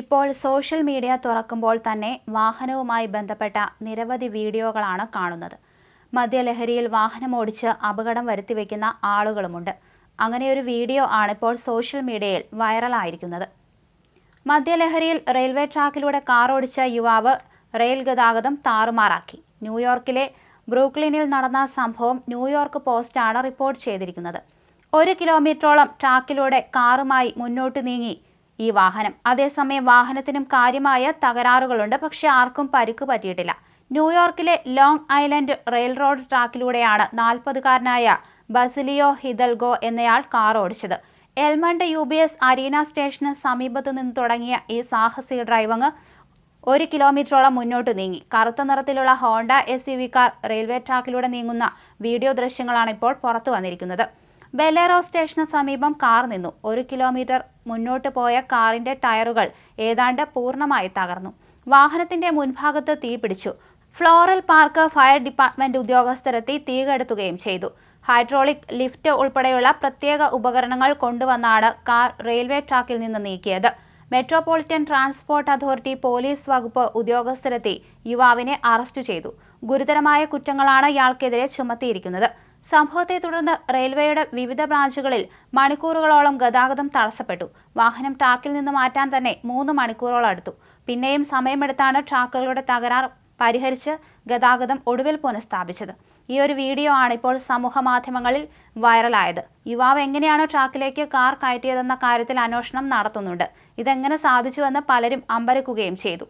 ഇപ്പോൾ social media തുറക്കുമ്പോൾ തന്നെ വാഹനവുമായി ബന്ധപ്പെട്ട നിരവധി വീഡിയോകളാണ് കാണുന്നത്. മദ്യലഹരിയിൽ വാഹനമോടിച്ച് അപകടം വരുത്തിവെക്കുന്ന ആളുകളുമുണ്ട്. അങ്ങനെയൊരു വീഡിയോ ആണിപ്പോൾ സോഷ്യൽ മീഡിയയിൽ വൈറലായിരിക്കുന്നത്. മദ്യലഹരിയിൽ റെയിൽവേ ട്രാക്കിലൂടെ കാറോടിച്ച യുവാവ് റെയിൽ ഗതാഗതം താറുമാറാക്കി. ന്യൂയോർക്കിലെ ബ്രൂക്ലിനിൽ നടന്ന സംഭവം ന്യൂയോർക്ക് പോസ്റ്റാണ് റിപ്പോർട്ട് ചെയ്തിരിക്കുന്നത്. ഒരു കിലോമീറ്ററോളം ട്രാക്കിലൂടെ കാറുമായി മുന്നോട്ട് നീങ്ങി ഈ വാഹനം. അതേസമയം വാഹനത്തിനും കാര്യമായ തകരാറുകളുണ്ട്. പക്ഷേ ആർക്കും പരിക്ക് പറ്റിയിട്ടില്ല. ന്യൂയോർക്കിലെ ലോങ് ഐലൻഡ് റെയിൽ റോഡ് ട്രാക്കിലൂടെയാണ് നാൽപ്പതുകാരനായ ബസിലിയോ ഹിദൽഗോ എന്നയാൾ കാർ ഓടിച്ചത്. Elmont U B S arena സ്റ്റേഷന് സമീപത്ത് നിന്ന് തുടങ്ങിയ ഈ സാഹസിക ഡ്രൈവിംഗ് ഒരു കിലോമീറ്ററോളം മുന്നോട്ട് നീങ്ങി. കറുത്ത നിറത്തിലുള്ള Honda S U V car railway ട്രാക്കിലൂടെ നീങ്ങുന്ന വീഡിയോ ദൃശ്യങ്ങളാണ് ഇപ്പോൾ പുറത്തു വന്നിരിക്കുന്നത്. ബെലേറോ സ്റ്റേഷന് സമീപം കാർ നിന്നു. ഒരു കിലോമീറ്റർ മുന്നോട്ട് പോയ കാറിന്റെ ടയറുകൾ ഏതാണ്ട് പൂർണമായി തകർന്നു. വാഹനത്തിന്റെ മുൻഭാഗത്ത് തീ പിടിച്ചു. ഫ്ലോറൽ പാർക്ക് ഫയർ ഡിപ്പാർട്ട്മെന്റ് ഉദ്യോഗസ്ഥരെത്തി തീ കെടുത്തുകയും ചെയ്തു. ഹൈഡ്രോളിക് ലിഫ്റ്റ് ഉൾപ്പെടെയുള്ള പ്രത്യേക ഉപകരണങ്ങൾ കൊണ്ടുവന്നാണ് കാർ റെയിൽവേ ട്രാക്കിൽ നിന്ന് നീക്കിയത്. മെട്രോപൊളിറ്റൻ ട്രാൻസ്പോർട്ട് അതോറിറ്റി പോലീസ് വകുപ്പ് ഉദ്യോഗസ്ഥരെത്തി യുവാവിനെ അറസ്റ്റ് ചെയ്തു. ഗുരുതരമായ കുറ്റങ്ങളാണ് ഇയാൾക്കെതിരെ ചുമത്തിയിരിക്കുന്നത്. സംഭവത്തെ തുടർന്ന് റെയിൽവേയുടെ വിവിധ ബ്രാഞ്ചുകളിൽ മണിക്കൂറുകളോളം ഗതാഗതം തടസ്സപ്പെട്ടു. വാഹനം ട്രാക്കിൽ നിന്ന് മാറ്റാൻ തന്നെ മൂന്ന് മണിക്കൂറോളം എടുത്തു. പിന്നെയും സമയമെടുത്താണ് ട്രാക്കുകളുടെ തകരാർ പരിഹരിച്ച് ഗതാഗതം ഒടുവിൽ പുനഃസ്ഥാപിച്ചത്. ഈ ഒരു വീഡിയോ ആണ് ഇപ്പോൾ സമൂഹ മാധ്യമങ്ങളിൽ വൈറലായത്. യുവാവ് എങ്ങനെയാണ് ട്രാക്കിലേക്ക് കാർ കയറ്റിയതെന്ന കാര്യത്തിൽ അന്വേഷണം നടത്തുന്നുണ്ട്. ഇതെങ്ങനെ സാധിച്ചുവെന്ന് പലരും അമ്പരക്കുകയും ചെയ്തു.